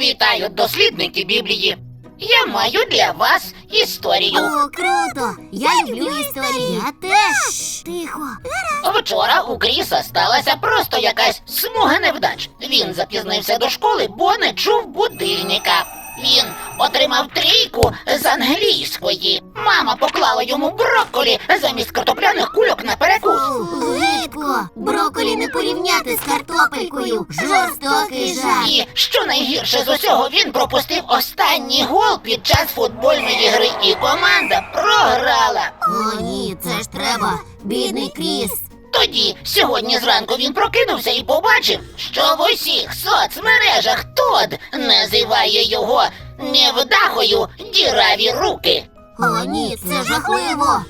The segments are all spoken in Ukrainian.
Вітаю, дослідники Біблії. Я маю для вас історію. О, круто! Я люблю історії. Я теж. Тихо. Вчора у Кріса сталася просто якась смуга невдач. Він запізнився до школи, бо не чув будильника. Він отримав трійку з англійської. Мама поклала йому брокколі замість картопляних кульок на перекус. Фу, Броколі не порівняти з картопелькою. Жорстокий жах. І що найгірше з усього, він пропустив останній гол під час футбольної гри, і команда програла. О, ні, це ж треба. Бідний Кріс. Тоді сьогодні зранку він прокинувся і побачив, що в усіх соцмережах Тод називає його невдахою діраві руки. О, ні, це жахливо.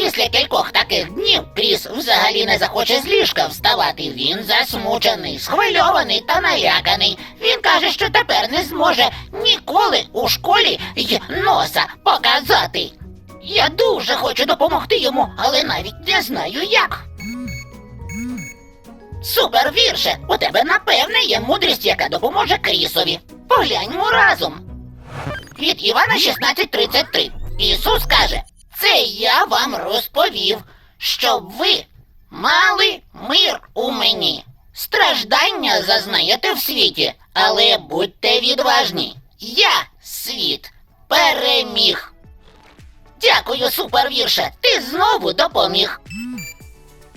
Після кількох таких днів Кріс взагалі не захоче з ліжка вставати. Він засмучений, схвильований та наляканий. Він каже, що тепер не зможе ніколи у школі й носа показати. Я дуже хочу допомогти йому, але навіть не знаю як. Супер вірше! У тебе напевне є мудрість, яка допоможе Крісові. Погляньмо разом. Від Івана 16.33. Ісус каже: Це я вам розповів, щоб ви мали мир у мені. Страждання зазнаєте в світі, але будьте відважні. Я світ переміг. Дякую, супервірше, ти знову допоміг.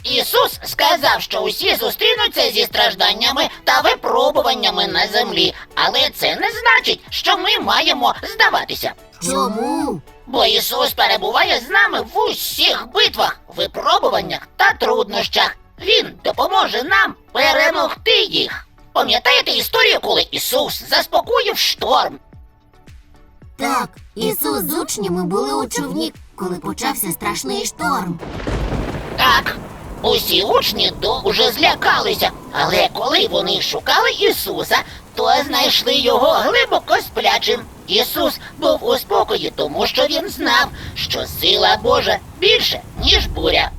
Ісус сказав, що усі зустрінуться зі стражданнями та випробуваннями на землі, але це не значить, що ми маємо здаватися. Чому? Бо Ісус перебуває з нами в усіх битвах, випробуваннях та труднощах. Він допоможе нам перемогти їх. Пам'ятаєте історію, коли Ісус заспокоїв шторм? Так, Ісус з учнями були у човні, коли почався страшний шторм. Так, усі учні дуже злякалися, але коли вони шукали Ісуса, то знайшли його глибоко сплячим. Ісус був у спокої, тому що він знав, що сила Божа більше, ніж буря.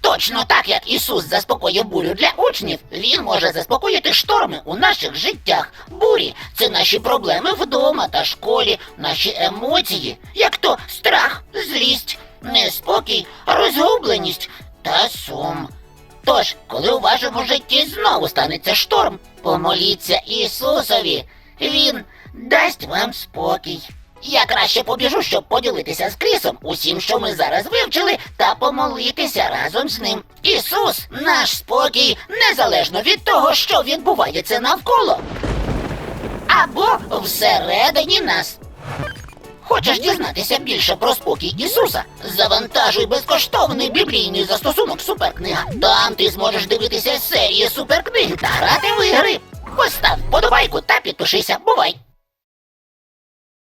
Точно так, як Ісус заспокоїв бурю для учнів, Він може заспокоїти шторми у наших життях. Бурі це наші проблеми вдома та школі, наші емоції, як то страх, злість, неспокій, розгубленість та сум. Тож, коли у вашому житті знову станеться шторм, помоліться Ісусові. Він дасть вам спокій. Я краще побіжу, щоб поділитися з Крісом усім, що ми зараз вивчили, та помолитися разом з ним. Ісус наш спокій, незалежно від того, що відбувається навколо. Або всередині нас. Хочеш дізнатися більше про спокій Ісуса? Завантажуй безкоштовний біблійний застосунок Суперкнига. Там ти зможеш дивитися серії суперкниги та грати в ігри. Постав подобайку та підпишися. Бувай!